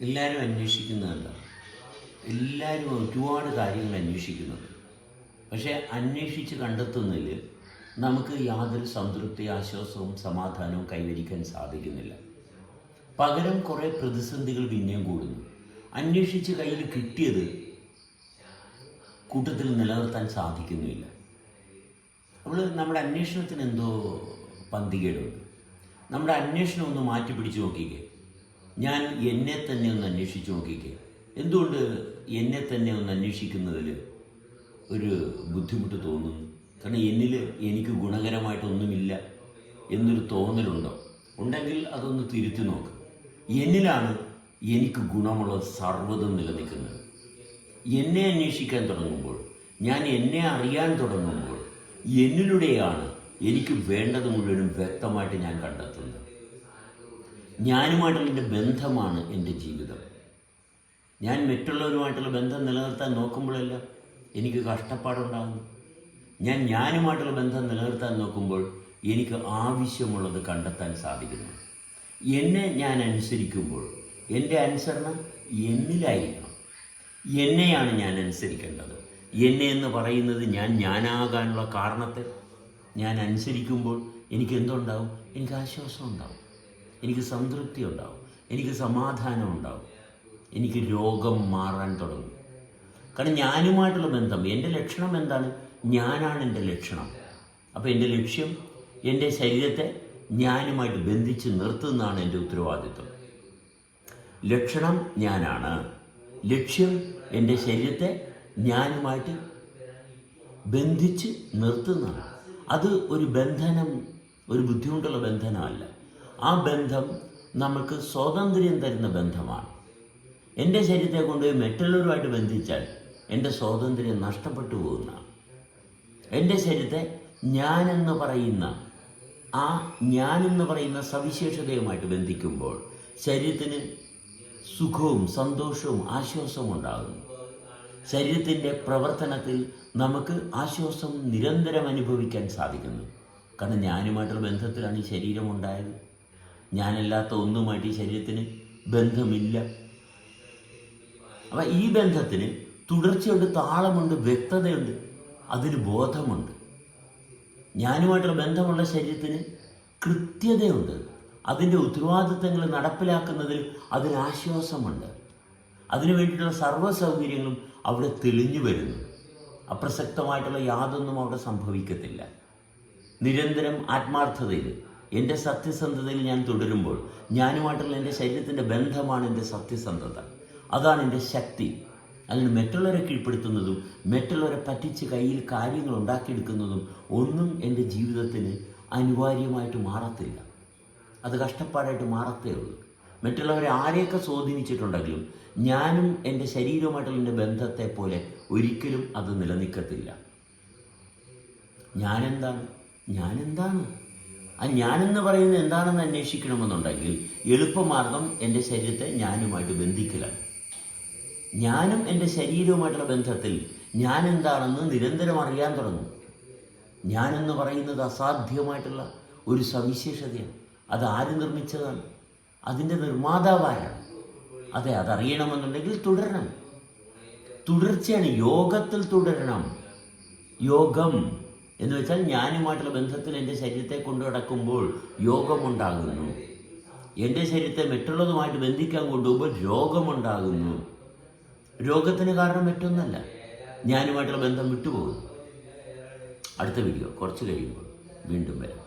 എല്ലാവരും അന്വേഷിക്കുന്നതല്ല. എല്ലാവരും ഒരുപാട് കാര്യങ്ങൾ അന്വേഷിക്കുന്നുണ്ട്. പക്ഷേ അന്വേഷിച്ച് കണ്ടെത്തുന്നതിൽ നമുക്ക് യാതൊരു സംതൃപ്തി ആശ്വാസവും സമാധാനവും കൈവരിക്കാൻ സാധിക്കുന്നില്ല. പകരം കുറേ പ്രതിസന്ധികൾ പിന്നെയും കൂടുന്നു. അന്വേഷിച്ച് കയ്യിൽ കിട്ടിയത് കൂട്ടത്തിൽ നിലനിർത്താൻ സാധിക്കുന്നില്ല. നമ്മൾ നമ്മുടെ അന്വേഷണത്തിന് എന്തോ പന്തികേടുണ്ട്. നമ്മുടെ അന്വേഷണം ഒന്ന് മാറ്റി പിടിച്ച് നോക്കിക്കേ. ഞാൻ എന്നെ തന്നെ ഒന്ന് അന്വേഷിച്ച് നോക്കിക്കേ. എന്തുകൊണ്ട് എന്നെ തന്നെ ഒന്ന് അന്വേഷിക്കുന്നതിൽ ഒരു ബുദ്ധിമുട്ട് തോന്നുന്നു കാരണം എന്നിൽ എനിക്ക് ഗുണകരമായിട്ടൊന്നുമില്ല എന്നൊരു തോന്നലുണ്ടോ? ഉണ്ടെങ്കിൽ അതൊന്ന് തിരുത്തി നോക്ക്. എന്നിലാണ് എനിക്ക് ഗുണമുള്ള സർവതും നിലനിൽക്കുന്നത്. എന്നെ അന്വേഷിക്കാൻ തുടങ്ങുമ്പോൾ ഞാൻ എന്നെ അറിയാൻ തുടങ്ങുമ്പോൾ എന്നിലൂടെയാണ് എനിക്ക് വേണ്ടത് മുഴുവനും വ്യക്തമായിട്ട് ഞാൻ കണ്ടെത്തുന്നത്. ഞാനുമായിട്ടുള്ള എന്റെ ബന്ധമാണ് എന്റെ ജീവിതം. ഞാൻ മറ്റുള്ളവരുമായിട്ടുള്ള ബന്ധം നിലനിർത്താൻ നോക്കുമ്പോഴല്ല എനിക്ക് കഷ്ടപ്പാടുണ്ടാകുന്നു ഞാൻ ഞാനുമായിട്ടുള്ള ബന്ധം നിലനിർത്താൻ നോക്കുമ്പോൾ എനിക്ക് ആവശ്യമുള്ളത് കണ്ടെത്താൻ സാധിക്കുന്നു. എന്നെ ഞാൻ അനുസരിക്കുമ്പോൾ എന്റെ അനുസരണം എന്നിലായിരിക്കണം. എന്നെയാണ് ഞാൻ അനുസരിക്കേണ്ടത്. എന്നെ എന്ന് പറയുന്നത് ഞാൻ ഞാനാകാനുള്ള കാരണത്തെ ഞാൻ അനുസരിക്കുമ്പോൾ എനിക്ക് എന്തുണ്ടാവും? എനിക്ക് ആശ്വാസം ഉണ്ടാവും എനിക്ക് സംതൃപ്തി ഉണ്ടാവും. എനിക്ക് സമാധാനം ഉണ്ടാവും. എനിക്ക് രോഗം മാറാൻ തുടങ്ങും. കാരണം ഞാനുമായിട്ടുള്ള ബന്ധം എന്റെ ലക്ഷണം എന്താണ്? ഞാനാണ് എന്റെ ലക്ഷണം. അപ്പോൾ എന്റെ ലക്ഷ്യം എന്റെ ശരീരത്തെ ഞാനുമായിട്ട് ബന്ധിച്ച് നിർത്തുന്നതാണ് എന്റെ ഉത്തരവാദിത്വം. ലക്ഷണം ഞാനാണ്. ലക്ഷ്യം എന്റെ ശരീരത്തെ ഞാനുമായിട്ട് ബന്ധിച്ച് നിർത്തുന്നതാണ്. അത് ഒരു ബന്ധനം ഒരു ബുദ്ധിമുട്ടുള്ള ബന്ധനമല്ല. ആ ബന്ധം നമുക്ക് സ്വാതന്ത്ര്യം തരുന്ന ബന്ധമാണ്. എന്റെ ശരീരത്തെ കൊണ്ടുപോയി മറ്റുള്ളവരുമായിട്ട് ബന്ധിച്ചാൽ എന്റെ സ്വാതന്ത്ര്യം നഷ്ടപ്പെട്ടു പോകുന്ന. എന്റെ ശരീരത്തെ ഞാനെന്ന് പറയുന്ന ആ ഞാനെന്ന് പറയുന്ന സവിശേഷതയുമായിട്ട് ബന്ധിക്കുമ്പോൾ ശരീരത്തിന് സുഖവും സന്തോഷവും ആശ്വാസവും ഉണ്ടാകുന്നു. ശരീരത്തിന്റെ പ്രവർത്തനത്തിൽ നമുക്ക് ആശ്വാസം നിരന്തരം അനുഭവിക്കാൻ സാധിക്കുന്നു. കാരണം ഞാനുമായിട്ടുള്ള ബന്ധത്തിലാണ് ഈ ശരീരം ഉണ്ടായത്. ഞാനല്ലാത്ത ഒന്നുമായിട്ട് ഈ ശരീരത്തിന് ബന്ധമില്ല. അപ്പം ഈ ബന്ധത്തിന് തുടർച്ചയുണ്ട് താളമുണ്ട് വ്യക്തതയുണ്ട് അതിന് ബോധമുണ്ട്. ഞാനുമായിട്ടുള്ള ബന്ധമുള്ള ശരീരത്തിന് കൃത്യതയുണ്ട്. അതിന്റെ ഉത്തരവാദിത്തങ്ങൾ നടപ്പിലാക്കുന്നതിൽ അതിനാശ്വാസമുണ്ട് അതിനു വേണ്ടിയിട്ടുള്ള സർവ സൗകര്യങ്ങളും അവിടെ തെളിഞ്ഞു വരുന്നു. അപ്രസക്തമായിട്ടുള്ള യാതൊന്നും അവിടെ സംഭവിക്കത്തില്ല. നിരന്തരം ആത്മാർത്ഥതയിൽ എന്റെ സത്യസന്ധതയിൽ ഞാൻ തുടരുമ്പോൾ ഞാനുമായിട്ടുള്ള എന്റെ ശരീരത്തിന്റെ ബന്ധമാണ് എന്റെ സത്യസന്ധത. അതാണ് എന്റെ ശക്തി. അല്ലെങ്കിൽ മറ്റുള്ളവരെ കീഴ്പ്പെടുത്തുന്നതും മറ്റുള്ളവരെ പറ്റിച്ച് കയ്യിൽ കാര്യങ്ങൾ ഉണ്ടാക്കിയെടുക്കുന്നതും ഒന്നും എന്റെ ജീവിതത്തിന് അനിവാര്യമായിട്ട് മാറത്തില്ല. അത് കഷ്ടപ്പാടായിട്ട് മാറത്തേ ഉള്ളൂ. മറ്റുള്ളവരെ ആരെയൊക്കെ സ്വാധീനിച്ചിട്ടുണ്ടെങ്കിലും ഞാനും എന്റെ ശരീരവുമായിട്ടുള്ള എന്റെ ബന്ധത്തെ പോലെ ഒരിക്കലും അത് നിലനിൽക്കത്തില്ല. ഞാനെന്താണ്? ഞാനെന്താണ്? ആ ഞാനെന്ന് പറയുന്നത് എന്താണെന്ന് അന്വേഷിക്കണമെന്നുണ്ടെങ്കിൽ എളുപ്പമാർഗം എന്റെ ശരീരത്തെ ഞാനുമായിട്ട് ബന്ധിക്കലാണ്. ഞാനും എന്റെ ശരീരവുമായിട്ടുള്ള ബന്ധത്തിൽ ഞാൻ എന്താണെന്ന് നിരന്തരം അറിയാൻ തുടങ്ങും. ഞാനെന്ന് പറയുന്നത് അസാധ്യമായിട്ടുള്ള ഒരു സവിശേഷതയാണ്. അത് ആര് നിർമ്മിച്ചതാണ്? അതിന്റെ നിർമ്മാതാവാരാണ്. അതെ അതറിയണമെന്നുണ്ടെങ്കിൽ തുടരണം. തുടർച്ചയാണ് യോഗത്തിൽ തുടരണം. യോഗം. എന്ന് വെച്ചാൽ ഞാനുമായിട്ടുള്ള ബന്ധത്തിൽ എന്റെ ശരീരത്തെ കൊണ്ടു നടക്കുമ്പോൾ യോഗമുണ്ടാകുന്നു എന്റെ ശരീരത്തെ മറ്റുള്ളതുമായിട്ട് ബന്ധിക്കാൻ കൊണ്ടുപോകുമ്പോൾ രോഗമുണ്ടാകുന്നു. രോഗത്തിന് കാരണം മറ്റൊന്നല്ല. ഞാനുമായിട്ടുള്ള ബന്ധം വിട്ടുപോകുന്നു. അടുത്ത വീഡിയോ കുറച്ച് കഴിയുമ്പോൾ വീണ്ടും വരാം.